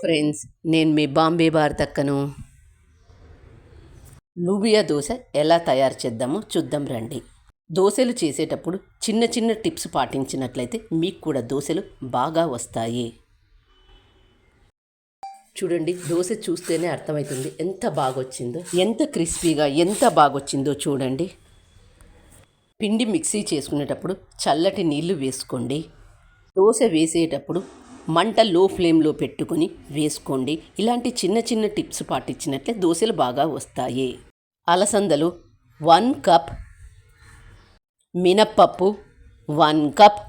Friends నేను మీ బాంబే భారతక్కను లూబియా దోశ ఎలా తయారు చేద్దామో చూద్దాం రండి. దోశలు చేసేటప్పుడు చిన్న చిన్న టిప్స్ పాటించినట్లయితే మీకు కూడా దోశలు బాగా వస్తాయి. చూడండి దోశ చూస్తేనే అర్థమవుతుంది ఎంత బాగొచ్చిందో ఎంత క్రిస్పీగా ఎంత బాగొచ్చిందో చూడండి. పిండి మిక్సీ చేసుకునేటప్పుడు చల్లటి నీళ్ళు వేసుకోండి. దోశ వేసేటప్పుడు మంట లో ఫ్లేమ్లో పెట్టుకొని వేసుకోండి. ఇలాంటి చిన్న చిన్న టిప్స్ పాటించినట్లే దోశలు బాగా వస్తాయి. అలసందలు వన్ కప్. మినప్పప్పు వన్ కప్.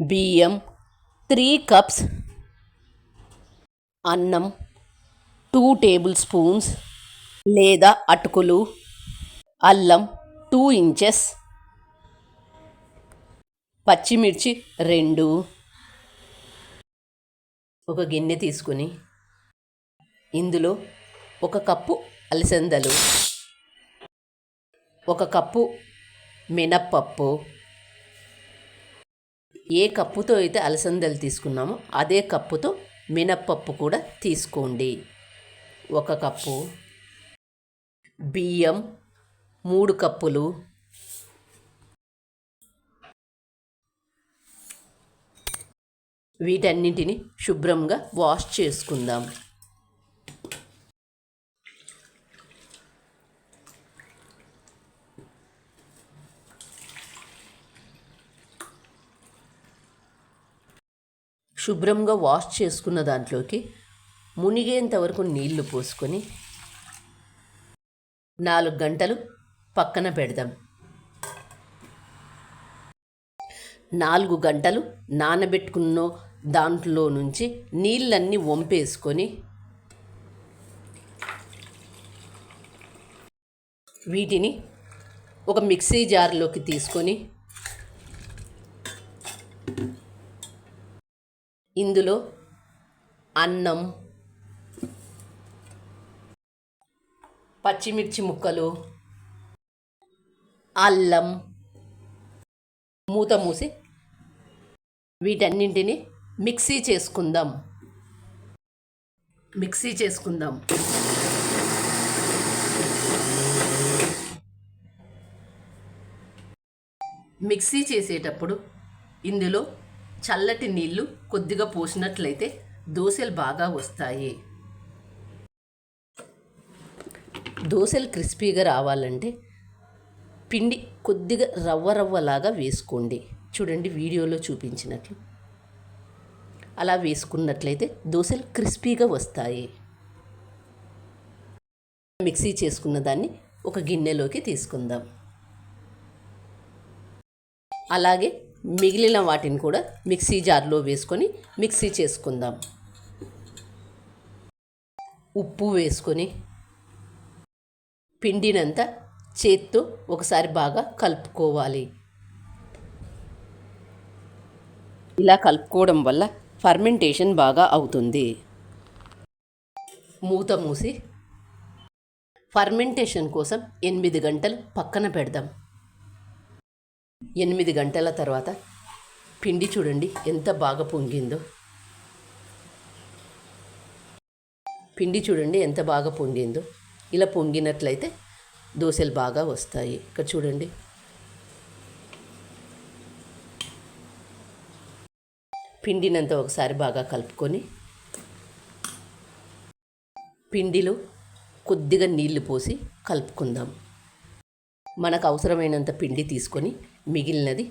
బియ్యం త్రీ కప్స్. అన్నం టూ టేబుల్ స్పూన్స్ లేదా అటుకులు అల్లం టూ ఇంచెస్. పచ్చిమిర్చి రెండు. ఒక గిన్నె తీసుకుని ఇందులో ఒక కప్పు అలసందలు ఒక కప్పు మినప్పప్పు ఏ కప్పుతో అయితే అలసందలు తీసుకున్నామో అదే కప్పుతో మినప్పప్పు కూడా తీసుకోండి. ఒక కప్పు బియ్యం మూడు కప్పులు వీటన్నింటిని శుభ్రంగా వాష్ చేసుకుందాం. శుభ్రంగా వాష్ చేసుకున్న దాంట్లోకి మునిగేంత వరకు నీళ్ళు పోసుకొని నాలుగు గంటలు పక్కన పెడదాం. నాలుగు గంటలు నానబెట్టుకున్న దాంట్లో నుంచి నీళ్ళన్నీ వంపేసుకొని వీటిని ఒక మిక్సీ జార్లోకి తీసుకొని ఇందులో అన్నం పచ్చిమిర్చి ముక్కలు అల్లం మూత మూసి వీటన్నింటిని మిక్సీ చేసుకుందాం. మిక్సీ చేసుకుందాం. మిక్సీ చేసేటప్పుడు ఇందులో చల్లటి నీళ్ళు కొద్దిగా పోసినట్లయితే దోశలు బాగా వస్తాయి. దోశలు క్రిస్పీగా రావాలంటే పిండి కొద్దిగా రవ్వ రవ్వలాగా వేసుకోండి. చూడండి వీడియోలో చూపించినట్లు. అలా వేసుకున్నట్లయితే దోశలు క్రిస్పీగా వస్తాయి. మిక్సీ చేసుకున్న దాన్ని ఒక గిన్నెలోకి తీసుకుందాం. అలాగే మిగిలిన వాటిని కూడా మిక్సీ జార్లో వేసుకొని మిక్సీ చేసుకుందాం. ఉప్పు వేసుకొని పిండినంత చేత్తో ఒకసారి బాగా కలుపుకోవాలి. ఇలా కలుపుకోవడం వల్ల ఫర్మెంటేషన్ బాగా అవుతుంది. మూత మూసి ఫర్మెంటేషన్ కోసం ఎనిమిది గంటలు పక్కన పెడదాం. ఎనిమిది గంటల తర్వాత పిండి చూడండి ఎంత బాగా పొంగిందో. పిండి చూడండి ఎంత బాగా పొంగిందో. ఇలా పొంగినట్లయితే దోశలు బాగా వస్తాయి. ఇక్కడ చూడండి. పిండినంత ఒకసారి బాగా కలుపుకొని పిండిలో కొద్దిగా నీళ్ళు పోసి కలుపుకుందాం. మనకు అవసరమైనంత పిండి తీసుకొని మిగిలినది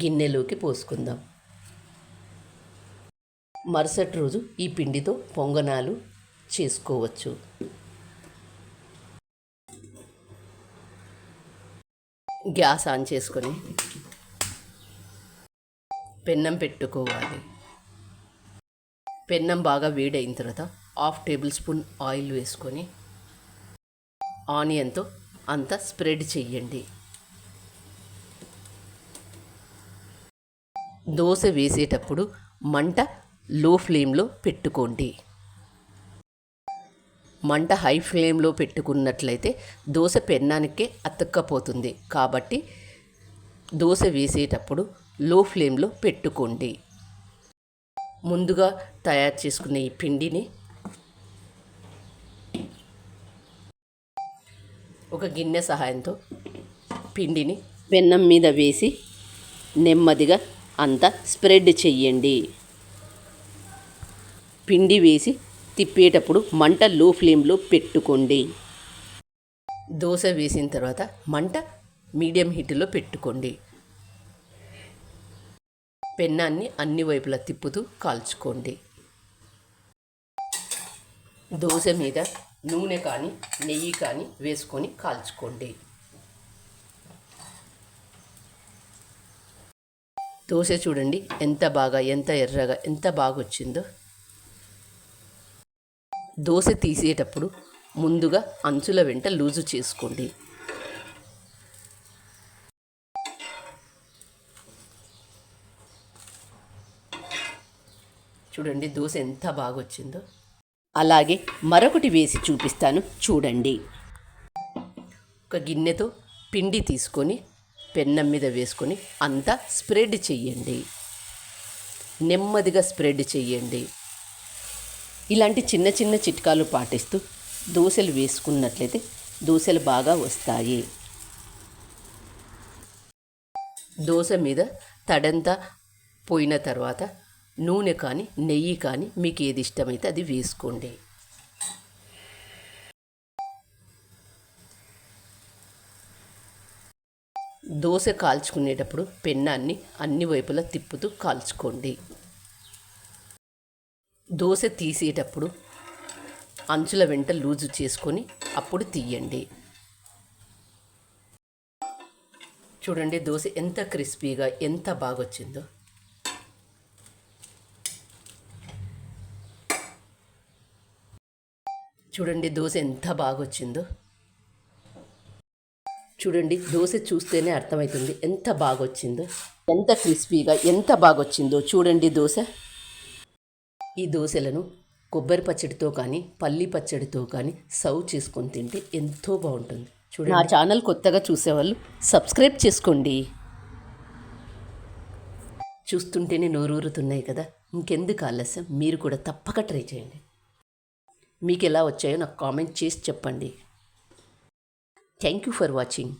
గిన్నెలోకి పోసుకుందాం. మరుసటి రోజు ఈ పిండితో పొంగనాలు చేసుకోవచ్చు. గ్యాస్ ఆన్ చేసుకొని పెన్నం పెట్టుకోవాలి. పెన్నం బాగా వేడైన తర్వాత హాఫ్ టేబుల్ స్పూన్ ఆయిల్ వేసుకొని ఆనియన్తో అంతా స్ప్రెడ్ చెయ్యండి. దోశ వేసేటప్పుడు మంట లో ఫ్లేమ్లో పెట్టుకోండి. మంట హై ఫ్లేమ్లో పెట్టుకున్నట్లయితే దోశ పెన్నానికే అతక్కపోతుంది. కాబట్టి దోశ వేసేటప్పుడు లో ఫ్లేమ్లో పెట్టుకోండి. ముందుగా తయారు చేసుకున్న ఈ పిండిని ఒక గిన్నె సహాయంతో పిండిని పెన్నం మీద వేసి నెమ్మదిగా అంతా స్ప్రెడ్ చెయ్యండి పిండి వేసి తిప్పేటప్పుడు మంట లో ఫ్లేమ్లో పెట్టుకోండి. దోశ వేసిన తర్వాత మంట మీడియం హీట్లో పెట్టుకోండి. పెన్నాన్ని అన్ని వైపులా తిప్పుతూ కాల్చుకోండి. దోశ మీద నూనె కానీ నెయ్యి కానీ వేసుకొని కాల్చుకోండి. దోశ చూడండి ఎంత బాగా ఎంత ఎర్రగా ఎంత బాగా వచ్చిందో దోశ తీసేటప్పుడు ముందుగా అంచుల వెంట లూజు చేసుకోండి. చూడండి దోశ ఎంత బాగా వచ్చిందో అలాగే మరొకటి వేసి చూపిస్తాను చూడండి. ఒక గిన్నెతో పిండి తీసుకొని పెన్నం మీద వేసుకొని అంతా స్ప్రెడ్ చెయ్యండి. నెమ్మదిగా స్ప్రెడ్ చెయ్యండి. ఇలాంటి చిన్న చిన్న చిట్కాలు పాటిస్తూ దోశలు వేసుకున్నట్లయితే దోశలు బాగా వస్తాయి. దోశ మీద తడంతా పోయిన తర్వాత నూనె కానీ నెయ్యి కానీ మీకు ఏది ఇష్టమైతే అది వేసుకోండి. దోశ కాల్చుకునేటప్పుడు పెన్నాన్ని అన్ని వైపులా తిప్పుతూ కాల్చుకోండి. దోశ తీసేటప్పుడు అంచుల వెంట లూజు చేసుకొని అప్పుడు తీయండి. చూడండి దోశ ఎంత క్రిస్పీగా ఎంత బాగా వచ్చిందో చూడండి దోశ ఎంత బాగొచ్చిందో. చూడండి దోశ చూస్తేనే అర్థమవుతుంది ఎంత బాగొచ్చిందో ఎంత క్రిస్పీగా ఎంత బాగొచ్చిందో. చూడండి దోశ. ఈ దోశలను కొబ్బరి పచ్చడితో కానీ పల్లి పచ్చడితో కానీ సర్వ్ చేసుకొని తింటే ఎంతో బాగుంటుంది. చూడండి. నా ఛానల్ కొత్తగా చూసేవాళ్ళు సబ్స్క్రైబ్ చేసుకోండి. చూస్తుంటేనే నోరూరుతున్నాయి కదా. ఇంకెందుకు ఆలస్యం? మీరు కూడా తప్పక ట్రై చేయండి. మీకు ఎలా వచ్చాయో నాకు కామెంట్ చేసి చెప్పండి. Thank you for watching